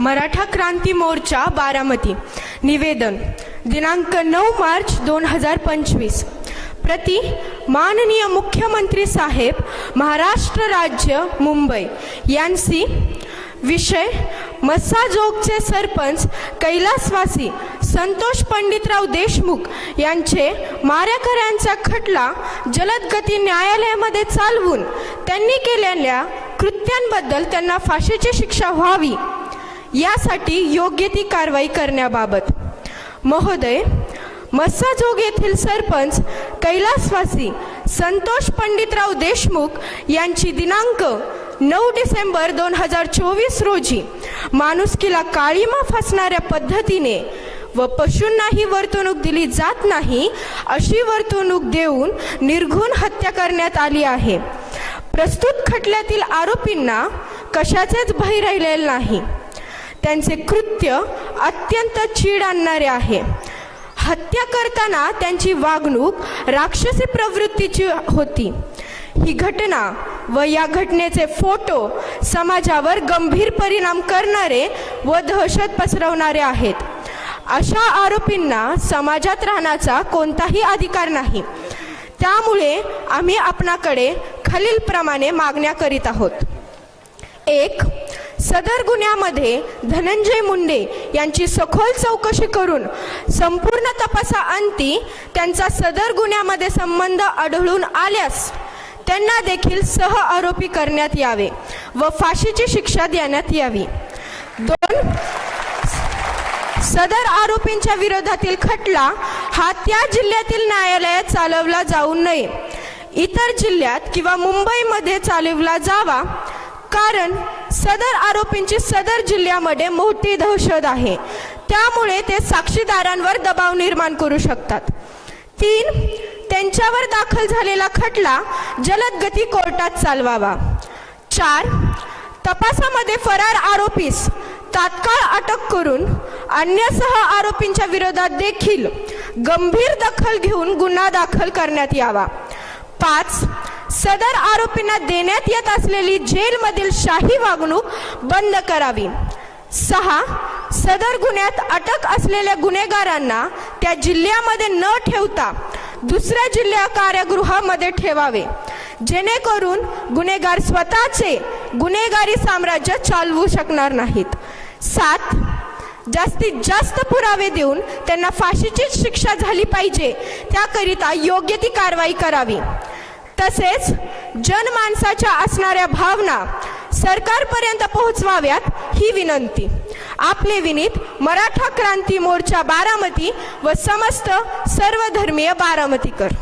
मराठा क्रांती मोर्चा बारामती. निवेदन. दिनांक नऊ मार्च दोन हजार पंचवीस. प्रति माननीय मुख्यमंत्री साहेब महाराष्ट्र राज्य मुंबई. यांची विषय मस्साजोगचे सरपंच कैलासवासी संतोष पंडितराव देशमुख यांचे मारेकऱ्यांचा खटला जलदगती न्यायालयामध्ये चालवून त्यांनी केलेल्या कृत्यांबद्दल त्यांना फाशीची शिक्षा व्हावी. यासाठी योग्य ती कारवाई करण्याबाबत. महोदय मस्साजोग येथील सरपंच कैलासवासी संतोष पंडितराव देशमुख यांची दिनांक नऊ डिसेंबर दोन हजार चोवीस रोजी माणुसकीला काळीमा फसणाऱ्या पद्धतीने व पशूंनाही वर्तणूक दिली जात नाही अशी वर्तणूक देऊन निर्घुण हत्या करण्यात आली आहे. प्रस्तुत खटल्यातील आरोपींना कशाचेच भय राहिलेले नाही. त्यांचे कृत्य अत्यंत चीड आणणारे आहे. हत्या करताना त्यांची वागणूक राक्षसी प्रवृत्तीची होती. ही घटना व या घटनेचे फोटो समाजावर गंभीर परिणाम करणारे व दहशत पसरवणारे आहेत. अशा आरोपींना समाजात राहण्याचा कोणताही अधिकार नाही. त्यामुळे आम्ही आपणाकडे खालीलप्रमाणे मागण्या करीत आहोत. एक सदर गुन्ह्यामध्ये धनंजय मुंडे यांची सखोल चौकशी करून संपूर्ण तपासा अंती त्यांचा सदर गुन्ह्यामध्ये संबंध आढळून आल्यास त्यांना देखील सह आरोपी करण्यात यावे व फाशीची शिक्षा देण्यात यावी. दोन सदर आरोपींच्या विरोधातील खटला हा त्या जिल्ह्यातील न्यायालयात चालवला जाऊ नये. इतर जिल्ह्यात किंवा मुंबईमध्ये चालवला जावा कारण सदर आरोपींची सदर जिल्ह्यामध्ये मोठी दहशत आहे. त्यामुळे ते साक्षीदारांवर दबाव निर्माण करू शकतात. तीन त्यांच्यावर दाखल झालेला खटला जलद गती कोर्टात चालवावा. चार तपासामध्ये फरार आरोपीस तात्काळ अटक करून अन्य सह आरोपींच्या विरोधात देखील गंभीर दखल घेऊन गुन्हा दाखल करण्यात यावा. पाच सदर आरोपींना देण्यात येत असलेली जेलमधील शाही वागणूक बंद करावी. सहा सदर गुन्ह्यात अटक असलेल्या गुन्हेगारांना त्या जिल्ह्यामध्ये न ठेवता दुसऱ्या जिल्हा कार्यगृहामध्ये ठेवावे. जेणेकरून गुन्हेगार स्वतःचे गुन्हेगारी साम्राज्य चालवू शकणार नाहीत. सात जास्तीत जास्त पुरावे देऊन त्यांना फाशीची शिक्षा झाली पाहिजे त्याकरिता योग्य ती कारवाई करावी. तसेच जनमानसाच्या असणाऱ्या भावना सरकारपर्यंत पोहोचवाव्यात ही विनंती. आपले विनीत मराठा क्रांती मोर्चा बारामती व समस्त सर्वधर्मीय बारामतीकर.